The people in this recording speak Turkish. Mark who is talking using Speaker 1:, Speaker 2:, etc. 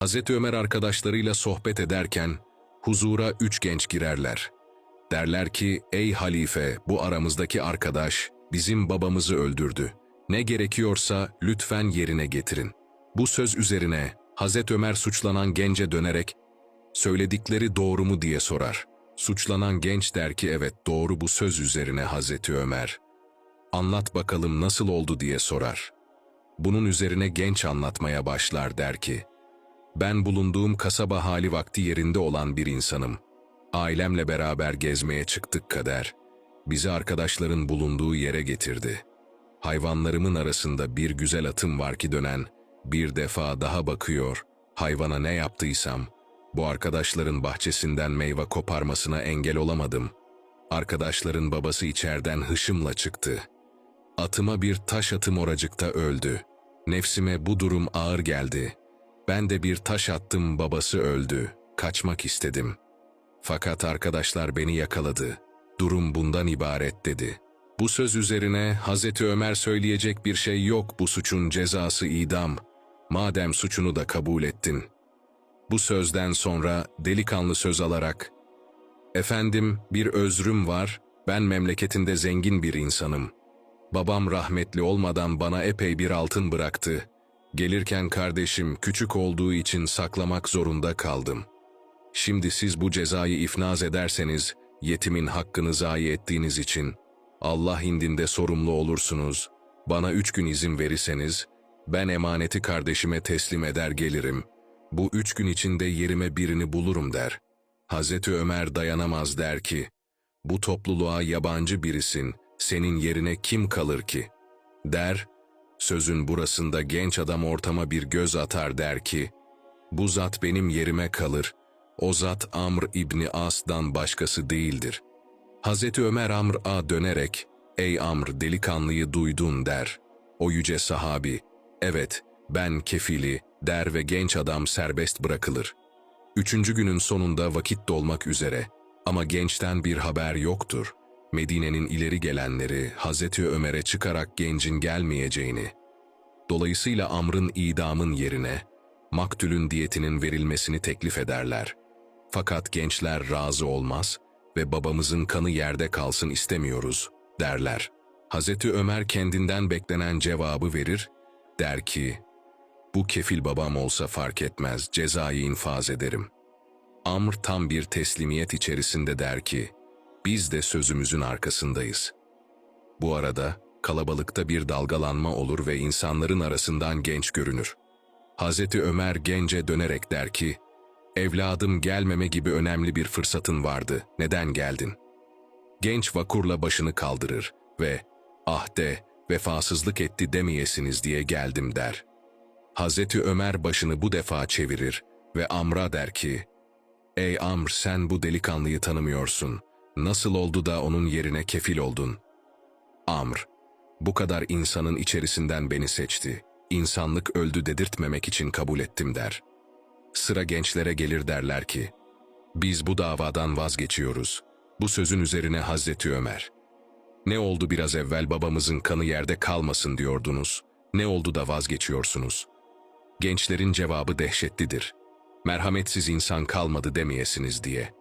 Speaker 1: Hazreti Ömer arkadaşlarıyla sohbet ederken huzura üç genç girerler. Derler ki, ey halife bu aramızdaki arkadaş bizim babamızı öldürdü. Ne gerekiyorsa lütfen yerine getirin. Bu söz üzerine Hazreti Ömer suçlanan gence dönerek, söyledikleri doğru mu diye sorar. Suçlanan genç der ki evet doğru bu söz üzerine Hazreti Ömer. Anlat bakalım nasıl oldu diye sorar. Bunun üzerine genç anlatmaya başlar der ki, ben bulunduğum kasaba hali vakti yerinde olan bir insanım. Ailemle beraber gezmeye çıktık kader. Bizi arkadaşların bulunduğu yere getirdi. Hayvanlarımın arasında bir güzel atım var ki dönen, bir defa daha bakıyor, hayvana ne yaptıysam, bu arkadaşların bahçesinden meyve koparmasına engel olamadım. Arkadaşların babası içerden hışımla çıktı. Atıma bir taş atım oracıkta öldü. Nefsime bu durum ağır geldi. Ben de bir taş attım babası öldü. Kaçmak istedim. Fakat arkadaşlar beni yakaladı. Durum bundan ibaret dedi. Bu söz üzerine Hazreti Ömer söyleyecek bir şey yok bu suçun cezası idam. Madem suçunu da kabul ettin. Bu sözden sonra delikanlı söz alarak Efendim bir özrüm var, ben memleketinde zengin bir insanım. Babam rahmetli olmadan bana epey bir altın bıraktı. Gelirken kardeşim küçük olduğu için saklamak zorunda kaldım. Şimdi siz bu cezayı ifnaz ederseniz, yetimin hakkını zayi ettiğiniz için, Allah indinde sorumlu olursunuz. Bana üç gün izin verirseniz, ben emaneti kardeşime teslim eder gelirim. Bu üç gün içinde yerime birini bulurum der. Hazreti Ömer dayanamaz der ki, bu topluluğa yabancı birisin, senin yerine kim kalır ki? Der, sözün burasında genç adam ortama bir göz atar der ki, bu zat benim yerime kalır, o zat Amr İbni As'dan başkası değildir. Hazreti Ömer Amr A dönerek, ey Amr delikanlıyı duydun der. O yüce sahabi, evet ben kefili der ve genç adam serbest bırakılır. Üçüncü günün sonunda vakit dolmak üzere ama gençten bir haber yoktur. Medine'nin ileri gelenleri Hazreti Ömer'e çıkarak gencin gelmeyeceğini, dolayısıyla Amr'ın idamın yerine maktulün diyetinin verilmesini teklif ederler. Fakat gençler razı olmaz ve babamızın kanı yerde kalsın istemiyoruz derler. Hazreti Ömer kendinden beklenen cevabı verir, der ki, bu kefil babam olsa fark etmez, cezayı infaz ederim. Amr tam bir teslimiyet içerisinde der ki, biz de sözümüzün arkasındayız. Bu arada kalabalıkta bir dalgalanma olur ve insanların arasından genç görünür. Hazreti Ömer gence dönerek der ki, evladım gelmeme gibi önemli bir fırsatın vardı, neden geldin? Genç vakurla başını kaldırır ve ah de vefasızlık etti demeyesiniz diye geldim der. Hazreti Ömer başını bu defa çevirir ve Amr'a der ki, Ey Amr sen bu delikanlıyı tanımıyorsun. Nasıl oldu da onun yerine kefil oldun? Amr, bu kadar insanın içerisinden beni seçti. İnsanlık öldü dedirtmemek için kabul ettim der. Sıra gençlere gelir derler ki, biz bu davadan vazgeçiyoruz. Bu sözün üzerine Hazreti Ömer. Ne oldu biraz evvel babamızın kanı yerde kalmasın diyordunuz. Ne oldu da vazgeçiyorsunuz? Gençlerin cevabı dehşetlidir. Merhametsiz insan kalmadı demeyesiniz diye.